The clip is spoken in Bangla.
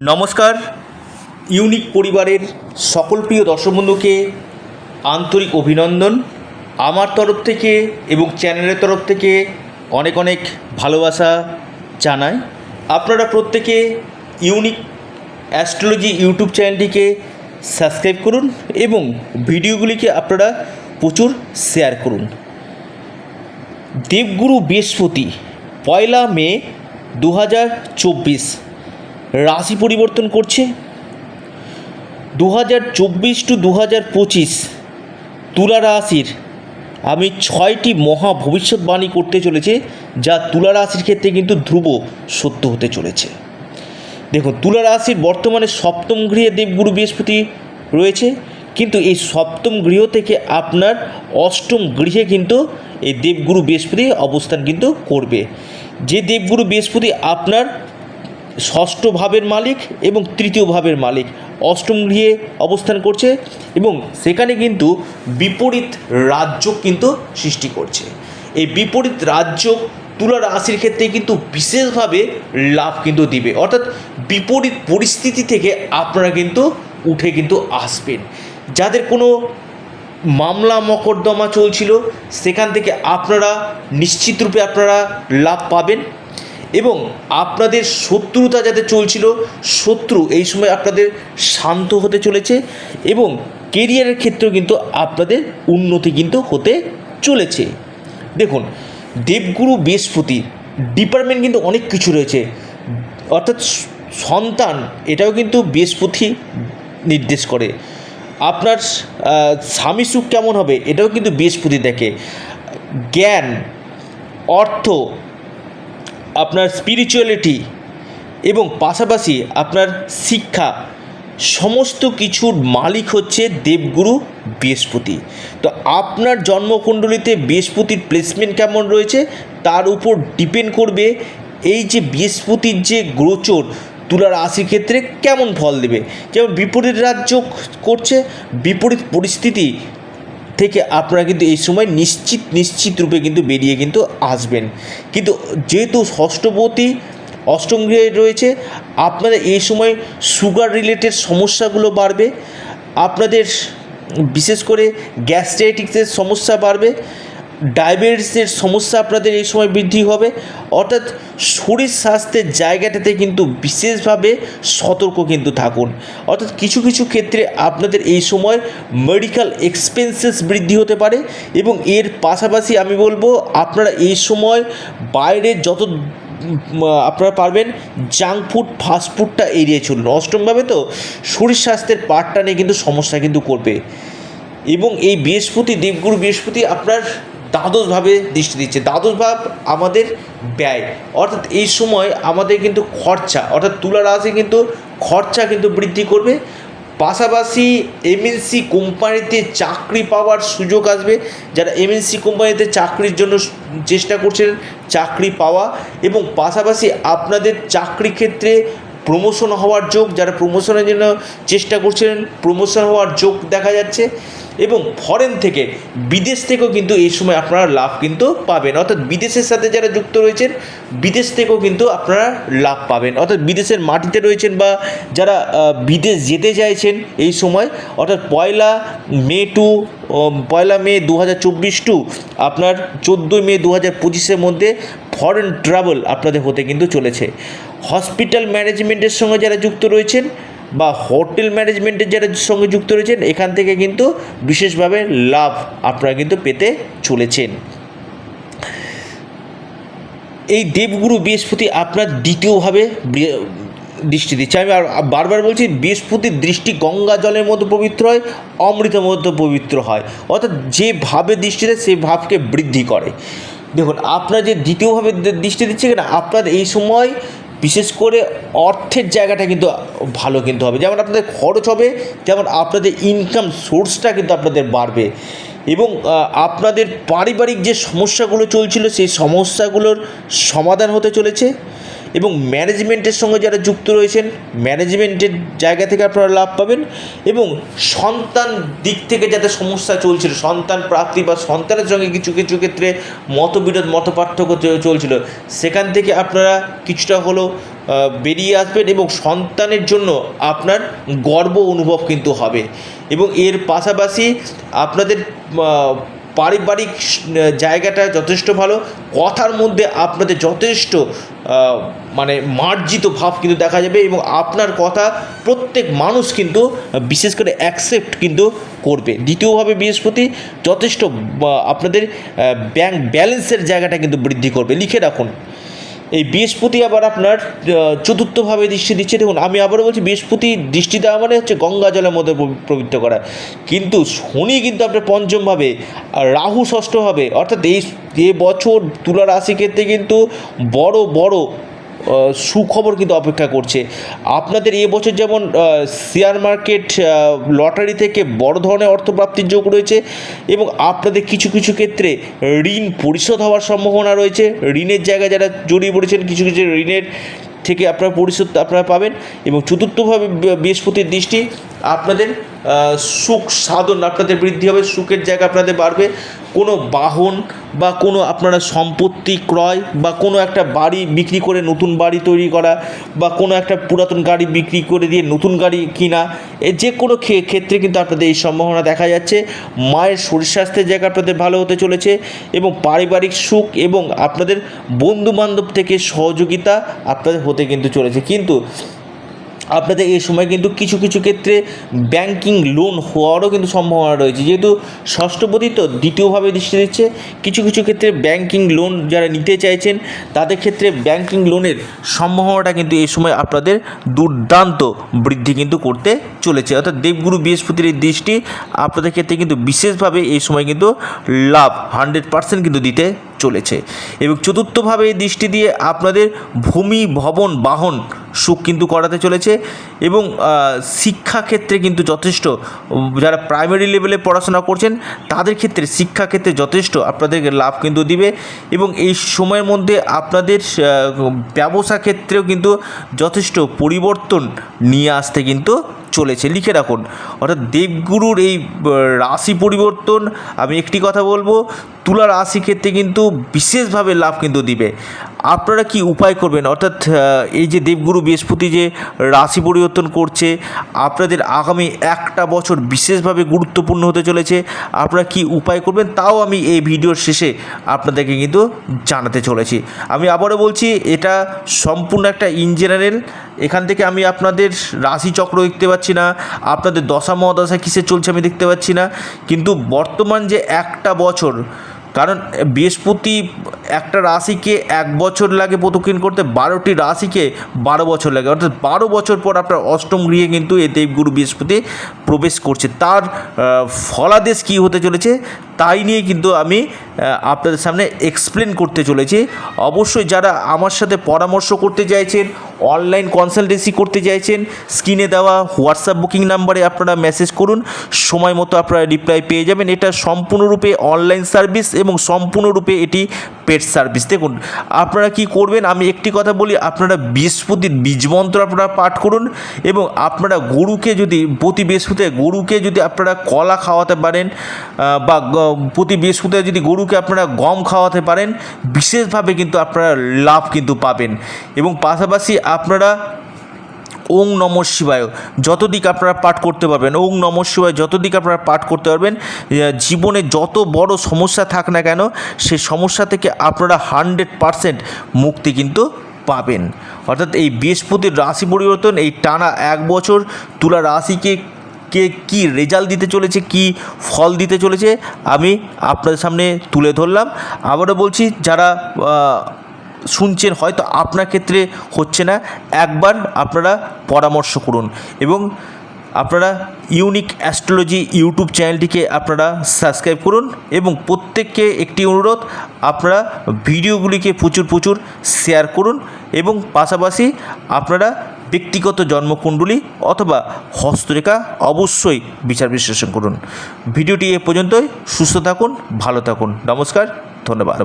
নমস্কার। ইউনিক পরিবারের সকল প্রিয় দর্শক বন্ধুকে আন্তরিক অভিনন্দন। আমার তরফ থেকে এবং চ্যানেলের তরফ থেকে অনেক অনেক ভালোবাসা জানাই। আপনারা প্রত্যেকে ইউনিক অ্যাস্ট্রোলজি ইউটিউব চ্যানেলটিকে সাবস্ক্রাইব করুন এবং ভিডিওগুলিকে আপনারা প্রচুর শেয়ার করুন। দেবগুরু বৃহস্পতি, পয়লা মে দু হাজার চব্বিশ। রাশি পরিবর্তন করছে। দু হাজার চব্বিশ টু দু হাজার পঁচিশ তুলা রাশির আমি ছয়টি মহা ভবিষ্যৎবাণী করতে চলেছে, যা তুলা রাশির ক্ষেত্রে কিন্তু ধ্রুব সত্য হতে চলেছে। দেখুন, তুলা রাশির বর্তমানে সপ্তম গৃহে দেবগুরু বৃহস্পতি রয়েছে, কিন্তু এই সপ্তম গৃহ থেকে আপনার অষ্টম গৃহে কিন্তু এই দেবগুরু বৃহস্পতি অবস্থান কিন্তু করবে। যে দেবগুরু বৃহস্পতি আপনার ষষ্ঠ ভাবের মালিক এবং তৃতীয় ভাবের মালিক অষ্টম গৃহে অবস্থান করছে এবং সেখানে কিন্তু বিপরীত রাজ্য কিন্তু সৃষ্টি করছে। এই বিপরীত রাজ্য তুলা রাশির ক্ষেত্রে কিন্তু বিশেষভাবে লাভ কিন্তু দিবে। অর্থাৎ বিপরীত পরিস্থিতি থেকে আপনারা কিন্তু উঠে কিন্তু আসবেন। যাদের কোনো মামলা মকদ্দমা চলছিল, সেখান থেকে আপনারা নিশ্চিত রূপে আপনারা লাভ পাবেন। এবং আপনাদের শত্রুতা যাতে চলছিল, শত্রু এই সময় আপনাদের শান্ত হতে চলেছে এবং কেরিয়ারের ক্ষেত্রেও কিন্তু আপনাদের উন্নতি কিন্তু হতে চলেছে। দেখুন, দেবগুরু বৃহস্পতি ডিপার্টমেন্ট কিন্তু অনেক কিছু রয়েছে। অর্থাৎ সন্তান, এটাও কিন্তু বৃহস্পতি নির্দেশ করে। আপনার স্বামী সুখ কেমন হবে, এটাও কিন্তু বৃহস্পতি দেখে। জ্ঞান, অর্থ আপনার স্পিরিচুয়ালিটি এবং পাশাপাশি আপনার শিক্ষা সমস্ত কিছুর মালিক হচ্ছে দেবগুরু বৃহস্পতি। তো আপনার জন্মকুণ্ডলিতে বৃহস্পতির প্লেসমেন্ট কেমন রয়েছে তার উপর ডিপেন্ড করবে এই যে বৃহস্পতির যে গোচর তুলা রাশির ক্ষেত্রে কেমন ফল দেবে। যেমন বিপরীত রাজ্য করছে, বিপরীত পরিস্থিতি থেকে আপনারা কিন্তু এই সময় নিশ্চিত নিশ্চিত রূপে কিন্তু বেরিয়ে কিন্তু আসবেন। কিন্তু যেহেতু ষষ্ঠপতি অষ্টম গৃহে রয়েছে, আপনাদের এই সময় সুগার রিলেটেড সমস্যাগুলো বাড়বে, আপনাদের বিশেষ করে গ্যাস্ট্রাইটিক্সের সমস্যা বাড়বে ডায়াবেটিসের সমস্যা আপনাদের এই সময় বৃদ্ধি হবে। অর্থাৎ শরীর স্বাস্থ্যের জায়গাটাতে কিন্তু বিশেষভাবে সতর্ক কিন্তু থাকুন। অর্থাৎ কিছু কিছু ক্ষেত্রে আপনাদের এই সময় মেডিকেল এক্সপেন্সেস বৃদ্ধি হতে পারে এবং এর পাশাপাশি আমি বলব, আপনারা এই সময় বাইরে যত আপনারা পারবেন জাঙ্ক ফুড ফাস্ট ফুডটা এড়িয়ে চলুন। অষ্টমভাবে তো শরীর স্বাস্থ্যের পার্টটা নিয়ে কিন্তু সমস্যা কিন্তু করবে। এবং এই বৃহস্পতি, দেবগুরু বৃহস্পতি আপনার দ্বাদশভাবে দৃষ্টি দিচ্ছে। দ্বাদশ ভাব আমাদের ব্যয়। অর্থাৎ এই সময় আমাদের কিন্তু খরচা, অর্থাৎ তুলা রাশি কিন্তু খরচা কিন্তু বৃদ্ধি করবে। পাশাপাশি এমএনসি কোম্পানিতে চাকরি পাওয়ার সুযোগ আসবে। যারা এমএনসি কোম্পানিতে চাকরির জন্য চেষ্টা করছেন চাকরি পাওয়া এবং পাশাপাশি আপনাদের চাকরি ক্ষেত্রে প্রমোশন হওয়ার যোগ, যারা প্রমোশনের জন্য চেষ্টা করছেন প্রমোশন হওয়ার যোগ দেখা যাচ্ছে। এবং ফরেন থেকে বিদেশ থেকেও কিন্তু এই সময় আপনারা লাভ কিন্তু পাবেন। অর্থাৎ বিদেশের সাথে যারা যুক্ত রয়েছেন, বিদেশ থেকেও কিন্তু আপনারা লাভ পাবেন। অর্থাৎ বিদেশের মাটিতে রয়েছেন বা যারা বিদেশ যেতে চাইছেন এই সময়, অর্থাৎ পয়লা মে টু পয়লা মে দু হাজার চব্বিশ টু আপনার চোদ্দোই মে দু হাজার পঁচিশের মধ্যে ফরেন ট্রাভেল আপনাদের হতে কিন্তু চলেছে। হসপিটাল ম্যানেজমেন্টের সঙ্গে যারা যুক্ত রয়েছেন বা হোটেল ম্যানেজমেন্টের যারা সঙ্গে যুক্ত রয়েছেন, এখান থেকে কিন্তু বিশেষভাবে লাভ আপনারা কিন্তু পেতে চলেছেন। এই দেবগুরু বৃহস্পতি আপনার দ্বিতীয়ভাবে দৃষ্টি দিচ্ছে। আমি বারবার বলছি, বৃহস্পতির দৃষ্টি গঙ্গা জলের মতো পবিত্র হয়, অমৃতের মতো পবিত্র হয়। অর্থাৎ যে ভাবে দৃষ্টি দেয়, সেই ভাবকে বৃদ্ধি করে। দেখুন, আপনার যে দ্বিতীয়ভাবে দৃষ্টি দিচ্ছে কিনা আপনার এই সময় বিশেষ করে অর্থের জায়গাটা কিন্তু ভালো কিন্তু হবে। যেমন আপনাদের খরচ হবে, যেমন আপনাদের ইনকাম সোর্সটা কিন্তু আপনাদের বাড়বে। এবং আপনাদের পারিবারিক যে সমস্যাগুলো চলছিল, সেই সমস্যাগুলোর সমাধান হতে চলেছে। এবং ম্যানেজমেন্টের সঙ্গে যারা যুক্ত রয়েছেন ম্যানেজমেন্টের জায়গা থেকে আপনারা লাভ পাবেন এবং সন্তান দিক থেকে যাতে সমস্যা চলছিল সন্তান প্রাপ্তি বা সন্তানের সঙ্গে কিছু কিছু ক্ষেত্রে মতবিরোধ মতপার্থক্য চ- চলছিল সেখান থেকে আপনারা কিছুটা আহ, বেরিয়ে আসবেন এবং সন্তানের জন্য আপনার গর্ব অনুভব কিন্তু হবে এবং এর পাশাপাশি আপনাদের পারিবারিক জায়গাটা যথেষ্ট ভালো। কথার মধ্যে আপনাদের যথেষ্ট মানে মার্জিত ভাব কিন্তু দেখা যাবে এবং আপনার কথা প্রত্যেক মানুষ কিন্তু, বিশেষ করে অ্যাকসেপ্ট কিন্তু করবে। দ্বিতীয়ভাবে বৃহস্পতি, যথেষ্ট আপনাদের ব্যাংক ব্যালেন্সের জায়গাটা কিন্তু বৃদ্ধি করবে। লিখে রাখুন। এই বৃহস্পতি আবার আপনার চতুর্থভাবে দৃষ্টি দিচ্ছে। দেখুন, আমি আবারও বলছি, বৃহস্পতি দৃষ্টি দেওয়া মানে হচ্ছে গঙ্গা জলের মধ্যে পবিত্র করা। কিন্তু শনি কিন্তু আপনার পঞ্চমভাবে রাহু ষষ্ঠভাবে। অর্থাৎ এই, এ বছর তুলা রাশি ক্ষেত্রে কিন্তু বড় বড় সুখবর কিন্তু অপেক্ষা করছে। আপনাদের এবছর যেমন শেয়ার মার্কেট লটারি থেকে বড় ধরনের অর্থপ্রাপ্তির যোগ রয়েছে এবং আপনাদের কিছু কিছু ক্ষেত্রে ঋণ পরিশোধ হওয়ার সম্ভাবনা রয়েছে। ঋণের জায়গায় যারা জড়িয়ে পড়েছেন, কিছু কিছু ঋণের থেকে আপনারা পরিশোধ আপনারা পাবেন এবং চতুর্থভাবে বৃহস্পতির দৃষ্টি আপনাদের সুখ সাধন আপনাদের বৃদ্ধি হবে, সুখের জায়গা আপনাদের বাড়বে। কোনো বাহন বা কোনো আপনারা সম্পত্তি ক্রয় বা কোনো একটা বাড়ি বিক্রি করে নতুন বাড়ি তৈরি করা বা কোনো একটা পুরাতন গাড়ি বিক্রি করে দিয়ে নতুন গাড়ি কিনা, এ যে কোনো ক্ষেত্রে কিন্তু আপনাদের এই সম্ভাবনা দেখা যাচ্ছে। মায়ের শরীর স্বাস্থ্যের জায়গা আপনাদের ভালো হতে চলেছে এবং পারিবারিক সুখ এবং আপনাদের বন্ধু বান্ধব থেকে সহযোগিতা আপনাদের হতে কিন্তু চলেছে। কিন্তু আপনাদের এই সময় কিন্তু কিছু কিছু ক্ষেত্রে ব্যাংকিং লোন হওয়ারও কিন্তু সম্ভাবনা রয়েছে। যেহেতু ষষ্ঠপতি তো দ্বিতীয়ভাবে দৃষ্টি দিচ্ছে, কিছু কিছু ক্ষেত্রে ব্যাংকিং লোন যারা নিতে চাইছেন, তাদের ক্ষেত্রে ব্যাংকিং লোনের সম্ভাবনাটা কিন্তু এই সময় আপনাদের দুর্দান্ত বৃদ্ধি কিন্তু করতে চলেছে। অর্থাৎ দেবগুরু বৃহস্পতির এই দৃষ্টি আপনাদের ক্ষেত্রে কিন্তু বিশেষভাবে এই সময় কিন্তু লাভ হান্ড্রেড পার্সেন্ট কিন্তু দিতে চলেছে। এবং চতুর্থভাবে এই দৃষ্টি দিয়ে আপনাদের ভূমি, ভবন, বাহন সুখ কিন্তু করাতে চলেছে এবং শিক্ষাক্ষেত্রে কিন্তু যথেষ্ট যারা প্রাইমারি লেভেলে পড়াশোনা করছেন, তাদের ক্ষেত্রে শিক্ষাক্ষেত্রে যথেষ্ট আপনাদেরকে লাভ কিন্তু দিবে এবং এই সময়ের মধ্যে আপনাদের ব্যবসা ক্ষেত্রেও কিন্তু যথেষ্ট পরিবর্তন নিয়ে আসতে কিন্তু চলেছে। লিখে রাখুন, অর্থাৎ দেবগুরুর এই রাশি পরিবর্তন, আমি একটি কথা বলব তুলা রাশি ক্ষেত্রে কিন্তু বিশেষভাবে লাভ কিন্তু দিবে। আপনারা কি উপায় করবেন? অর্থাৎ এই যে দেবগুরু বৃহস্পতি যে রাশি পরিবর্তন করছে, আপনাদের আগামী একটা বছর বিশেষভাবে গুরুত্বপূর্ণ হতে চলেছে। আপনারা কি উপায় করবেন? তাও আমি এই ভিডিওর শেষে আপনাদেরকে কিন্তু জানাতে চলেছি। আমি আবারও বলছি, এটা সম্পূর্ণ একটা ইন জেনারেল এখান থেকে আমি আপনাদের রাশিচক্র দেখতে পাচ্ছি না। আপনাদের দশা মহাদশা কিসে চলছে আমি দেখতে পাচ্ছি না। কিন্তু বর্তমান যে একটা বছর কারণ বৃহস্পতি একটা রাশিকে এক বছর লাগে প্রদক্ষিণ করতে, বারোটি রাশিকে বারো বছর লাগে। অর্থাৎ বারো বছর পর আপনার অষ্টম গৃহে কিন্তু এই দেবগুরু বৃহস্পতি প্রবেশ করছে। তার ফলাদেশ কী হতে চলেছে, তাই নিয়ে কিন্তু আমি আপনাদের সামনে এক্সপ্লেন করতে চলেছি। অবশ্যই যারা আমার সাথে পরামর্শ করতে চাইছেন অনলাইন কনসালটেন্সি করতে চাইছেন, স্ক্রিনে দেওয়া হোয়াটসঅ্যাপ বুকিং নাম্বারে আপনারা মেসেজ করুন, সময় মতো আপনারা রিপ্লাই পেয়ে যাবেন। এটা সম্পূর্ণরূপে অনলাইন সার্ভিস এবং সম্পূর্ণরূপে এটি পেড সার্ভিস। দেখুন, আপনারা কি করবেন? আমি একটি কথা বলি, আপনারা বৃহস্পতির বীজমন্ত্র আপনারা পাঠ করুন এবং আপনারা গরুকে যদি, প্রতি বৃহস্পতিতে গরুকে যদি আপনারা কলা খাওয়াতে পারেন বা প্রতি বৃহস্পতিতে যদি গরুকে আপনারা গম খাওয়াতে পারেন, বিশেষভাবে কিন্তু আপনারা লাভ কিন্তু পাবেন। এবং পাশাপাশি আপনারা ওং নম শিবায়। যত দিক আপনারা পাঠ করতে পারবেন, ওং নম শিবায় যত দিক আপনারা পাঠ করতে পারবেন জীবনে যত বড় সমস্যা থাক না কেন সেই সমস্যা থেকে আপনারা হান্ড্রেড পারসেন্ট মুক্তি কিন্তু পাবেন। অর্থাৎ এই বৃহস্পতির রাশি পরিবর্তন, এই টানা এক বছর তুলা রাশিকে কে কী রেজাল্ট দিতে চলেছে, কি ফল দিতে চলেছে, আমি আপনাদের সামনে তুলে ধরলাম। আবারও বলছি, যারা শুনছেন হয়তো আপনার ক্ষেত্রে হচ্ছে না, একবার আপনারা পরামর্শ করুন। এবং আপনারা ইউনিক অ্যাস্ট্রোলজি ইউটিউব চ্যানেলটিকে আপনারা সাবস্ক্রাইব করুন এবং প্রত্যেককে একটি অনুরোধ, আপনারা ভিডিওগুলিকে প্রচুর প্রচুর শেয়ার করুন এবং পাশাপাশি আপনারা ব্যক্তিগত জন্মকুণ্ডলী অথবা হস্তরেখা অবশ্যই বিচার বিশ্লেষণ করুন। ভিডিওটি এ পর্যন্তই, সুস্থ থাকুন, ভালো থাকুন। নমস্কার, ধন্যবাদ।